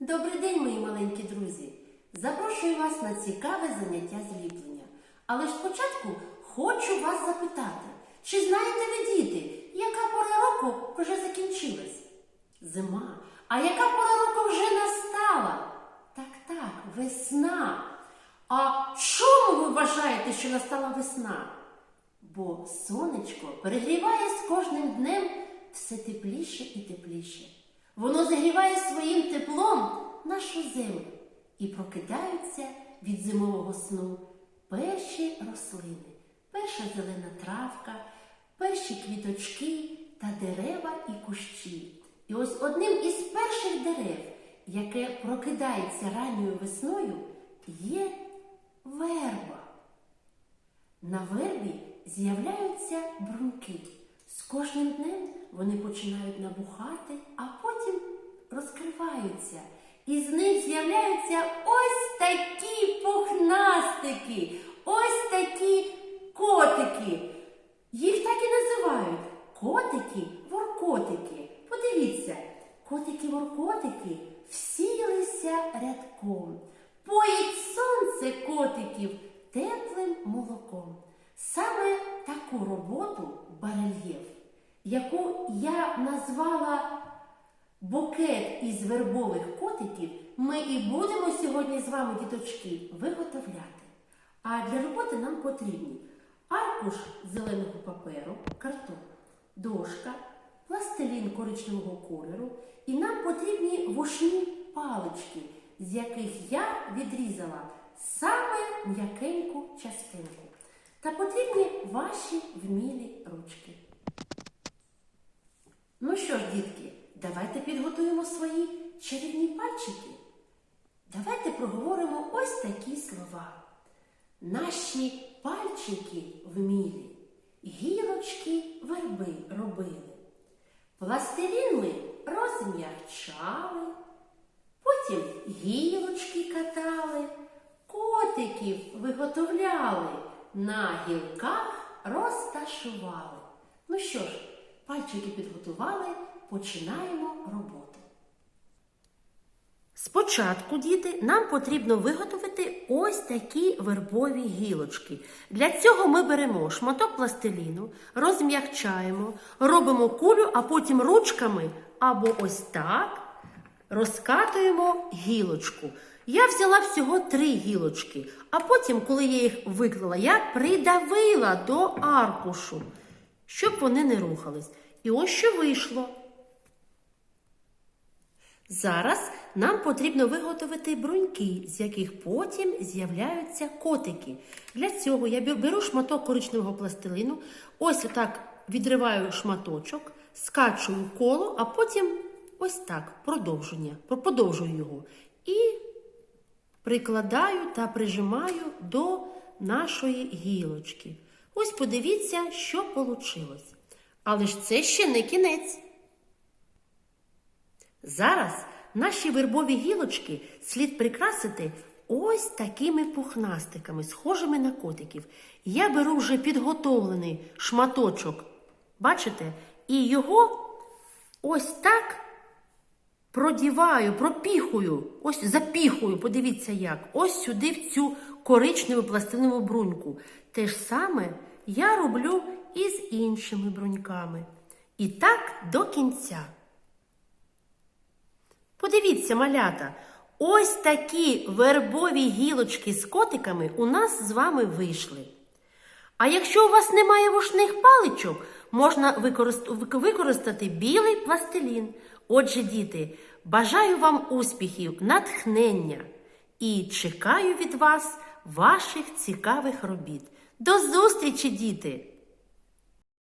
Добрий день, мої маленькі друзі! Запрошую вас на цікаве заняття зліплення. Але ж спочатку хочу вас запитати, чи знаєте ви, діти, яка пора року вже закінчилась? Зима. А яка пора року вже настала? Так, так, весна. А чому ви вважаєте, що настала весна? Бо сонечко перегріває з кожним днем все тепліше і тепліше. Воно загріває своїм теплом нашу землю і прокидаються від зимового сну перші рослини, перша зелена травка, перші квіточки та дерева і кущі. І ось одним із перших дерев, яке прокидається ранньою весною, є верба. На вербі з'являються бруньки. З кожним днем вони починають набухати, а потім розкриваються. І з них з'являються ось такі пухнастики, ось такі котики. Їх так і називають котики-воркотики. Подивіться, котики-воркотики всілися рядком. Поїть сонце котиків теплим молоком. Саме таку роботу барельєф, яку я назвала букет із вербових котиків, ми і будемо сьогодні з вами, діточки, виготовляти. А для роботи нам потрібні аркуш зеленого паперу, картон, дошка, пластилін коричневого кольору, і нам потрібні вушні палички, з яких я відрізала саме м'якеньку частинку. Та потрібні ваші вмілі ручки. Ну що ж, дітки, давайте підготуємо свої чарівні пальчики. Давайте проговоримо ось такі слова. Наші пальчики вмілі, гілочки верби робили. Пластилін ми розм'ягчали, потім гілочки катали, котиків виготовляли, на гілках розташували. Ну що ж, пальчики підготували, починаємо роботу. Спочатку, діти, нам потрібно виготовити ось такі вербові гілочки. Для цього ми беремо шматок пластиліну, розм'якчаємо, робимо кулю, а потім ручками або ось так розкатуємо гілочку. Я взяла всього три гілочки, а потім, коли я їх виклала, я придавила до аркушу, щоб вони не рухались. І ось що вийшло. Зараз нам потрібно виготовити бруньки, з яких потім з'являються котики. Для цього я беру шматок коричневого пластилину, ось отак відриваю шматочок, скачую коло, а потім ось так продовження, подовжую його. І прикладаю та прижимаю до нашої гілочки. Ось подивіться, що вийшло. Але ж це ще не кінець. Зараз наші вербові гілочки слід прикрасити ось такими пухнастиками, схожими на котиків. Я беру вже підготовлений шматочок, бачите, і його ось так продіваю, пропіхую, ось запіхую, подивіться як, ось сюди в цю коричневу пластинову бруньку. Те ж саме я роблю і з іншими бруньками. І так до кінця. Подивіться, малята, ось такі вербові гілочки з котиками у нас з вами вийшли. А якщо у вас немає вушних паличок, можна використати білий пластилін. Отже, діти, бажаю вам успіхів, натхнення і чекаю від вас ваших цікавих робіт. До зустрічі, діти!